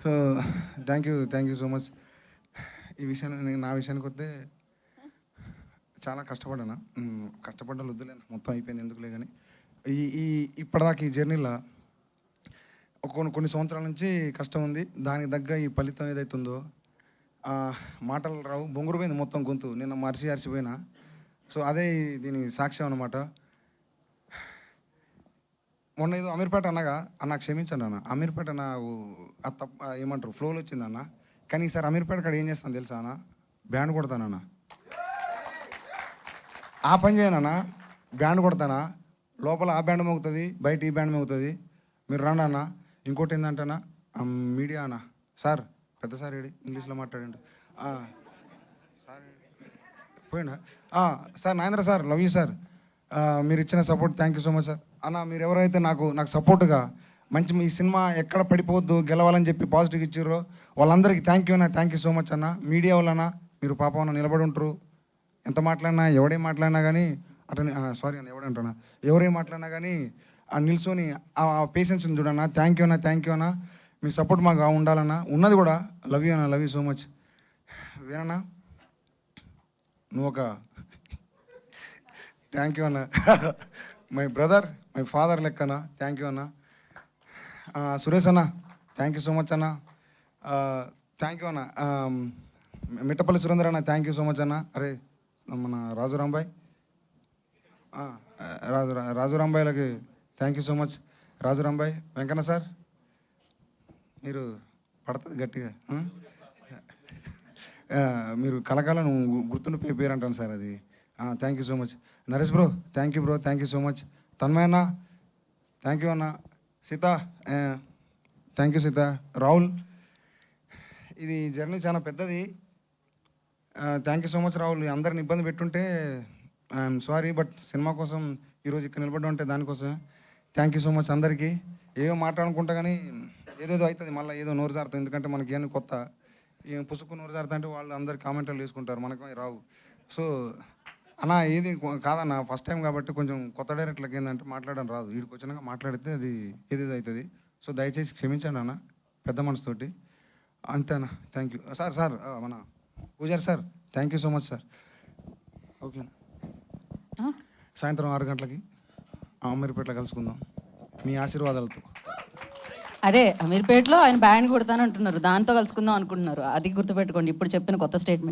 So thank you thank you so much ఈ విషయాన్ని నా విషయానికి వస్తే చాలా కష్టపడ్డాను? మ్, వద్దులేను? వద్దులే మొత్తం అయిపోయింది ఎందుకులే కానీ ఈ ఈ ఇప్పటిదాకా ఈ జర్నీలో కొన్ని కొన్ని సంవత్సరాల నుంచి కష్టం ఉంది. దానికి తగ్గ ఈ ఫలితం ఏదైతే ఉందో మాటలు రావు. బొంగురు పోయింది మొత్తం గొంతు. నిన్న మరిచి అరిచిపోయినా. సో అదే దీని సాక్ష్యం అనమాట మొన్న ఏదో అమీర్పేట అన్నగా అన్న క్షమించండి అన్న. అమీర్పేట నాకు తప్ప ఏమంటారు ఫ్లోలో వచ్చింది అన్న. కానీ ఈసారి అమీర్పేట కాడ ఏం చేస్తాను తెలుసా అన్న? బ్యాండ్ కొడతానన్న ఆ పని చేయనన్నా బ్యాండ్ కొడతానా? లోపల ఆ బ్యాండ్ మోగుతుంది బయట ఈ బ్యాండ్ మోగుతుంది. మీరు రండి అన్న. ఇంకోటి ఏంటంటేనా మీడియా అన్న. సార్ పెద్ద సార్ ఏడి ఇంగ్లీష్లో మాట్లాడండి. సార్ పోయినా సార్ నాయంద్ర సార్ లవ్ యూ సార్. మీరు ఇచ్చిన support thank you so much sir అన్న మీరు ఎవరైతే నాకు నాకు సపోర్ట్గా మంచి ఈ సినిమా ఎక్కడ పడిపోవద్దు గెలవాలని చెప్పి పాజిటివ్ ఇచ్చారో వాళ్ళందరికీ థ్యాంక్ యూ అన్న థ్యాంక్ యూ సో మచ్ అన్న. మీడియా వల్లన మీరు పాపం నిలబడి ఉంటారు. ఎంత మాట్లాడినా ఎవడే మాట్లాడినా కానీ అటని సారీ అన్న ఎవడంటున్నా ఎవరే మాట్లాడినా కానీ ఆ నిల్చొని ఆ పేషెన్స్ని చూడన్నా. థ్యాంక్ యూ అన్న థ్యాంక్ యూ అన్న. మీ సపోర్ట్ మాకు ఉండాలన్నా. ఉన్నది కూడా లవ్ యూ అన్న లవ్ యూ సో మచ్ వేనన్నా నువ్వు ఒక థ్యాంక్ యూ అన్న. మై బ్రదర్ మై ఫాదర్ లెక్కన థ్యాంక్ యూ అన్న. సురేష్ అన్న థ్యాంక్ యూ సో మచ్ అన్న. థ్యాంక్ యూ అన్న. మిట్టపల్లి సురేందర్ అన్న థ్యాంక్ యూ సో మచ్ అన్న. అరే మన Raju Rambai Raju రాజురాంబాయ్లకి thank you so much Rajurambai Venkanna sir. మీరు పడుతుంది గట్టిగా మీరు కలకాలం గుర్తుండిపోయే పేరు అంటాను సార్ అది. Thank you so much Naresh bro thank you bro thank you so much Tanmay అన్న థ్యాంక్ యూ అన్న. Sita thank you Sita. Rahul ఇది జర్నీ చాలా పెద్దది. Thank you so much Rahul. అందరిని ఇబ్బంది పెట్టుంటే ఐఎమ్ సారీ బట్ సినిమా కోసం ఈరోజు ఇక్కడ నిలబడి ఉంటే దానికోసం. థ్యాంక్ యూ సో మచ్ అందరికీ. ఏమో మాట్లాడుకుంటా కానీ ఏదేదో అవుతుంది మళ్ళీ ఏదో నోరు జారుతుంది. ఎందుకంటే మనకి ఏమి కొత్త. ఏం పుసుకు నోరు జారుతా అంటే వాళ్ళు అందరు కామెంట్లు వేసుకుంటారు. మనకు రావు. సో అన్న ఏది కాదన్న ఫస్ట్ టైం కాబట్టి కొంచెం కొత్త డైరెక్టర్లకి ఏంటంటే మాట్లాడడం రాదు. వీడికి వచ్చినాక మాట్లాడితే అది ఏదేదో అవుతుంది సో దయచేసి క్షమించండి అన్న పెద్ద మనసుతోటి. అంతేనా? థ్యాంక్ యూ సార్ సార్ మన పూజారి sir thank you so much sir. Okay సాయంత్రం ఆరు గంటలకి అమీర్పేటలో కలుసుకుందాం. మీ ఆశీర్వాదాలతో. అదే అమీర్పేటలో ఆయన బ్యాండ్ కొడతానంటున్నారు. దాంతో కలుసుకుందాం అనుకుంటున్నారు. అది గుర్తుపెట్టుకోండి. ఇప్పుడు చెప్పిన కొత్త స్టేట్మెంట్